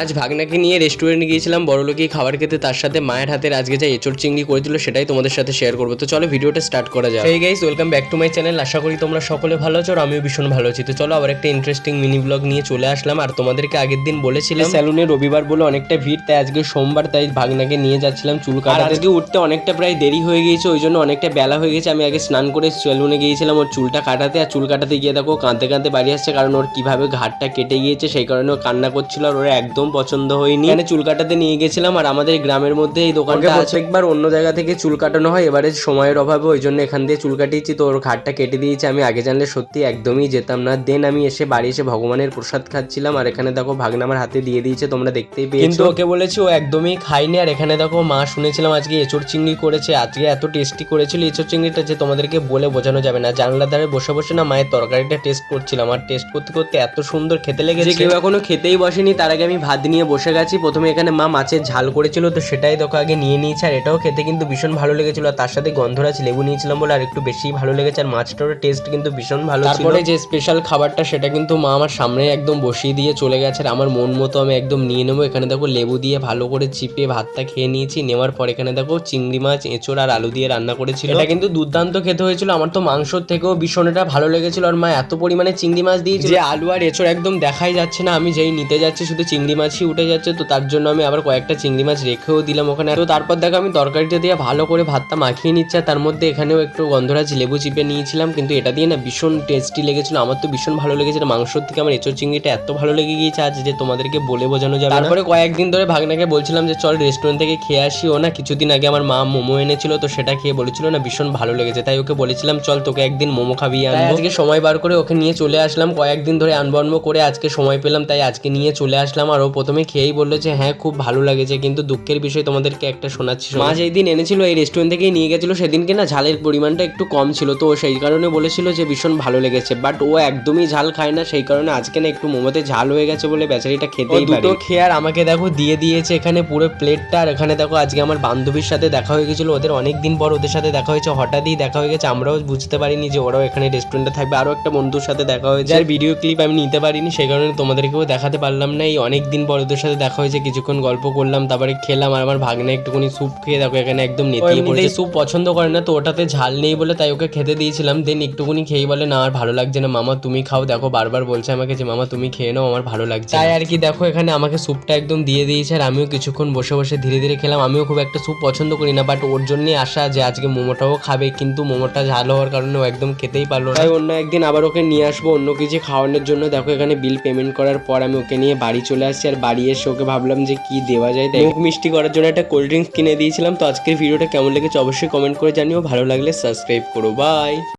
আজ ভাগনাকে নিয়ে রেস্টুরেন্টে গিয়েছিলাম বড়লোকি খাবার খেতে তার সাথে মায়ের হাতের আজকে যা এচোর চিংড়ি করেছিল সেটাই তোমাদের সাথে শেয়ার করব। তো চলো ভিডিওটা স্টার্ট করা যায় এই guys welcome back to my channel আশা করি তোমরা সকলে ভালো আছো আর আমিও ভীষণ ভালো আছি। তো চলো আবার একটা ইন্টারেস্টিং মিনি ব্লগ নিয়ে চলে আসলাম। আর তোমাদেরকে আগের দিন বলেছিলাম স্যালুনে রবিবার বলে অনেকটা ভিড় তাই আজকে সোমবার তাই ভাগনাকে নিয়ে যাচ্ছিলাম চুল কাটা আজকে উঠতে অনেকটা প্রায় দেরি হয়ে গিয়েছে ওই জন্য অনেকটা বেলা হয়ে গেছে। আমি আগে স্নান করে স্যালুনে গিয়েছিলাম ওর চুলটা কাটাতে। আর চুল কাটাতে গিয়ে দেখো কাঁদতে কাঁদতে বাড়ি আসছে কারণ ওর কীভাবে ঘাটটা কেটে গিয়েছে সেই কারণে ও কান্না করছিল আর ওর একদম পছন্দ হয়নি। এখানে চুল কাটাতে নিয়ে গেছিলাম আর আমাদের গ্রামের মধ্যে এই দোকানটা আছে। একবার অন্য জায়গা থেকে চুল কাটানো হয় এবারে সময়ের অভাবে ওই জন্য এখান দিয়ে চুল কাটিয়েছি। তো ওর ঘাটটা কেটে দিয়েছি আমি আগে জানলে সত্যি একদমই যেতাম না। দেন আমি এসে বাড়ি এসে ভগবানের প্রসাদ খাচ্ছিলাম আর এখানে দেখো ভাগনা আমার হাতে দিয়ে দিয়েছে তোমরা দেখতেই পেয়েছ। কিন্তু ওকে বলেছি ও একদমই খাইনি আর এখানে দেখো মা শুনেছিলাম আজকে এঁচড় চিংড়ি করেছে আজকে এত টেস্টি করেছিল এঁচড় চিংড়িটা যে তোমাদেরকে বলে বোঝানো যাবে না। জানলার ধারে বসে বসে না মায়ের তরকারিটা টেস্ট করছিলাম। আর টেস্ট করতে করতে এত সুন্দর খেতে লেগেছে। কেউ এখনও খেতেই বসেনি তার আগে আমি ভাত নিয়ে বসে গেছি। প্রথমে এখানে মা মাছের ঝাল করেছিল তো সেটাই দেখো আগে নিয়ে নিয়েছে। আর এটাও খেতে কিন্তু ভীষণ ভালো লেগেছিল। আর তার সাথে গন্ধরাজ লেবু নিয়েছিলাম বলে আর একটু বেশি ভালো লেগেছে। আর মাছটারও টেস্ট কিন্তু ভীষণ ভালো তারপরে যে স্পেশাল খাবারটা সেটা কিন্তু মা আমার সামনে একদম বসিয়ে দিয়ে চলে গেছে। আর আমার মন মতো আমি একদম নিয়ে নেব। এখানে দেখো লেবু দিয়ে ভালো করে চিপে ভাতটা খেয়ে নিয়েছি। নেওয়ার পর এখানে দেখো চিংড়ি মাছ এঁচড় আর আলু দিয়ে রান্না করেছিল। এটা কিন্তু দুর্দান্ত খেতে হয়েছিল। আমার তো মাংসর থেকেও ভীষণ এটা ভালো লেগেছিল। আর মা এত পরিমাণে চিংড়ি মাছ দিয়েছে যে আলু আর এঁচড় একদম দেখাই যাচ্ছে না। আমি যেই নিতে যাচ্ছি শুধু চিংড়ি মাছই উঠে যাচ্ছে তো তার জন্য আমি আবার কয়েকটা চিংড়ি মাছ রেখেও দিলাম ওখানে। তো তারপর দেখো আমি তরকারিটা দিয়ে ভালো করে ভাতটা মাখিয়ে নিচ্ছে আর তার মধ্যে এখানেও একটু গন্ধরাজ লেবু চিপে নিয়েছিলাম কিন্তু এটা দিয়ে না ভীষণ টেস্টি লেগেছিল। আমার তো ভীষণ ভালো লেগেছিল মাংসর থেকে আমার এঁচড় চিংড়িটা এত ভালো লেগে গিয়েছে আজ যে তোমাদেরকে বলে বোঝানো যাবে। তারপরে কয়েকদিন ধরে ভাগনাকে বলছিলাম যে চল রেস্টুরেন্ট থেকে খেয়ে আসি ও না। কিছুদিন আগে আমার মা মোমো এনেছিল তো সেটা খেয়ে বলেছিল না ভীষণ ভালো লেগেছে। তাই ওকে বলেছিলাম চল তোকে একদিন মোমো খাবিয়ে আনব। আজকে সময় বার করে ওকে নিয়ে চলে আসলাম। কয়েকদিন ধরে আনব আনব করে আজকে সময় পেলাম তাই আজকে নিয়ে চলে আসলাম। আর ও প্রথমে খেয়েই বলল যে হ্যাঁ খুব ভালো লাগেছে কিন্তু দুঃখের বিষয় তোমাদেরকে একটা শোনাচ্ছি মা যেই দিন এনেছিল এই রেস্টুরেন্ট থেকেই নিয়ে গেছিল সেদিনকে না ঝালের পরিমাণটা একটু কম ছিল তো ও সেই কারণে বলেছিল যে ভীষণ ভালো লেগেছে বাট ও একদমই ঝাল খায় না সেই কারণে আজকে না একটু মোমোতে ঝাল হয়ে গেছে বলে বেচারিটা খেতেই দুটো খেয়ে আর আমাকে দেখো দিয়ে দিয়েছে এখানে পুরো প্লেটটা আর এখানে দেখো আজকে আমার বান্ধবীর সাথে দেখা হয়ে গেছিল ওদের অনেক দিন পর ওদের সাথে দেখা হয়েছে হঠাৎই দেখা হয়ে গেছে আমরাও বুঝতে পারিনি যে ওরাও এখানে রেস্টুরেন্টে থাকবে আরও একটা বন্ধুর সাথে দেখা হয়েছে আর ভিডিও ক্লিপ আমি নিতে পারিনি সেই কারণে তোমাদেরকেও দেখাতে পারলাম না এই অনেক দিন পর ওদের সাথে দেখা হয়েছে কিছুক্ষণ গল্প করলাম তারপরে খেলাম আর আমার ভাগ্নে একটুখানি স্যুপ খেয়ে দেখো এখানে একদম নেতিয়ে পড়েছে। স্যুপ পছন্দ করে না তো ওটাতে ঝাল নেই বলে তাই ওকে খেতে দিয়েছিলাম। দেন একটুখানি খেয়ে বলে না আর ভালো লাগছে না মামা তুমি খাও দেখো বারবার বলছে আমাকে যে মামা তুমি খেয়ে নাও আমার ভালো লাগছে তাই আর কি দেখো এখানে আমাকে স্যুপটা একদম দিয়ে দিয়েছে আর আমিও কিছুক্ষণ বসে বসে ধীরে ধীরে খেলাম। আমিও খুব একটা স্যুপ পছন্দ করি না বাট ওর জন্যই আসা যে আজকে মোমোটাও খাবে কিন্তু মোমোটা ঝাল হওয়ার কারণে ও একদম খেতেই পারল না। তাই অন্য একদিন আবার ওকে নিয়ে আসব অন্য কিছু খাওয়ানোর জন্য। দেখো এখানে বিল পেমেন্ট করার পর আমি ওকে নিয়ে বাড়ি চলে আসছি আর বাড়ি এসে ওকে ভাবলাম যে কি দেওয়া যায়। তাই মুখ মিষ্টি করার জন্য একটা কোল্ড ড্রিঙ্কস কিনে দিয়েছিলাম। তো আজকের ভিডিওটা কেমন লেগেছে অবশ্যই কমেন্ট করে জানিও। ভালো লাগলে সাবস্ক্রাইব করো। বাই